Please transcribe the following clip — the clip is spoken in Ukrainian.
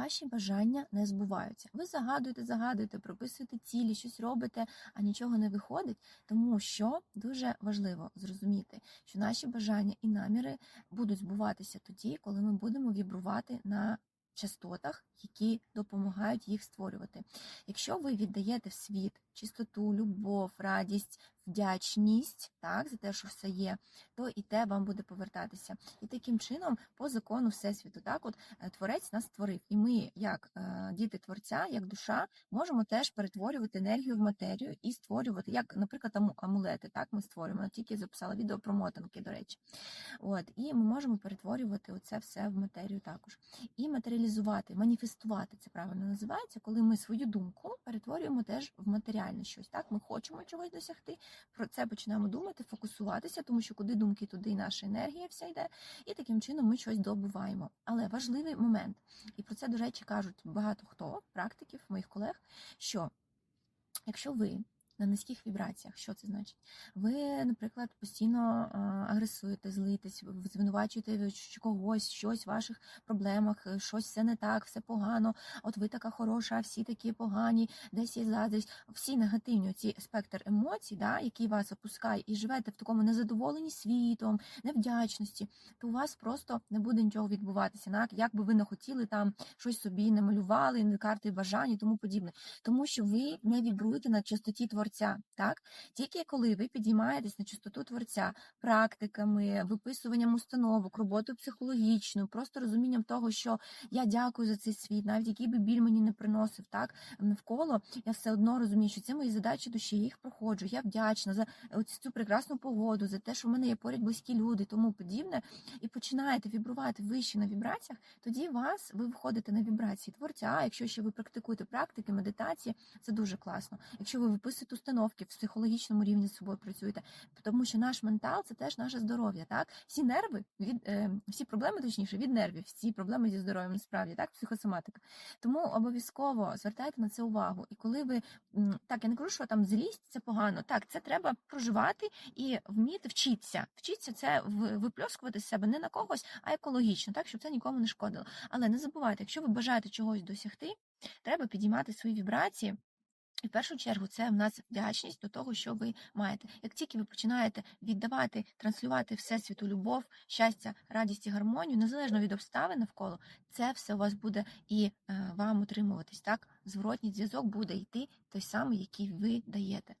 ваші бажання не збуваються. Ви загадуєте, загадуєте, прописуєте цілі, щось робите, а нічого не виходить. Тому що дуже важливо зрозуміти, що наші бажання і наміри будуть збуватися тоді, коли ми будемо вібрувати на частотах, які допомагають їх створювати. Якщо ви віддаєте в світ чистоту, любов, радість, вдячність, так, за те, що все є, то і те вам буде повертатися. І таким чином, по закону Всесвіту, так, от е, творець нас створив. І ми, як е, діти творця, як душа, можемо теж перетворювати енергію в матерію і створювати, як, наприклад, аму- амулети. Так, ми створюємо. Я Тільки записала відео про мотанки, до речі. От, і ми можемо перетворювати оце все в матерію також. І матеріалізувати, маніфестувати це правильно називається, коли ми свою думку перетворюємо теж в матеріальне щось. Так, ми хочемо чогось досягти. Про це починаємо думати, фокусуватися, тому що куди думки, туди і наша енергія вся йде, і таким чином ми щось добуваємо. Але важливий момент, і про це, до речі, кажуть багато хто, практиків, моїх колег, що якщо ви на низьких вібраціях, що це значить? Ви, наприклад, постійно агресуєте, злитесь, звинувачуєте когось, щось в ваших проблемах, е, щось все не так, все погано. От ви така хороша, всі такі погані, десь є заздрість. Всі негативні ці спектр емоцій, да, які вас опускає, і живете в такому незадоволенні світом, невдячності, то у вас просто не буде нічого відбуватися. Так? Як би ви не хотіли там щось собі не малювали, не карти бажань і тому подібне. Тому що ви не вібруєте на частоті творця. Так? Тільки коли ви підіймаєтесь на частоту творця практиками, виписуванням установок, роботою психологічною, просто розумінням того, що я дякую за цей світ, навіть який би біль мені не приносив, так навколо я все одно розумію, що це мої задачі душі, я їх проходжу. Я вдячна за цю прекрасну погоду, за те, що в мене є поряд близькі люди, тому подібне. І починаєте вібрувати вище на вібраціях, тоді вас ви виходите на вібрації творця. Якщо ще ви практикуєте практики, медитації, це дуже класно. Якщо ви виписуєте установки в психологічному рівні з собою працюєте, тому що наш ментал це теж наше здоров'я. Так, всі нерви від е, всі проблеми, точніше, від нервів, всі проблеми зі здоров'ям насправді, так, психосоматика. Тому обов'язково звертайте на це увагу. І коли ви так, я не кажу, що там злість це погано. Так, це треба проживати і вміти вчитися. Вчитися це випльоскувати з себе не на когось, а екологічно, так щоб це нікому не шкодило. Але не забувайте, якщо ви бажаєте чогось досягти, треба підіймати свої вібрації. І в першу чергу це в нас вдячність до того, що ви маєте. Як тільки ви починаєте віддавати, транслювати всесвіту любов, щастя, радість і гармонію, незалежно від обставин навколо, це все у вас буде і е, вам утримуватись. Так, зворотній зв'язок буде йти той самий, який ви даєте.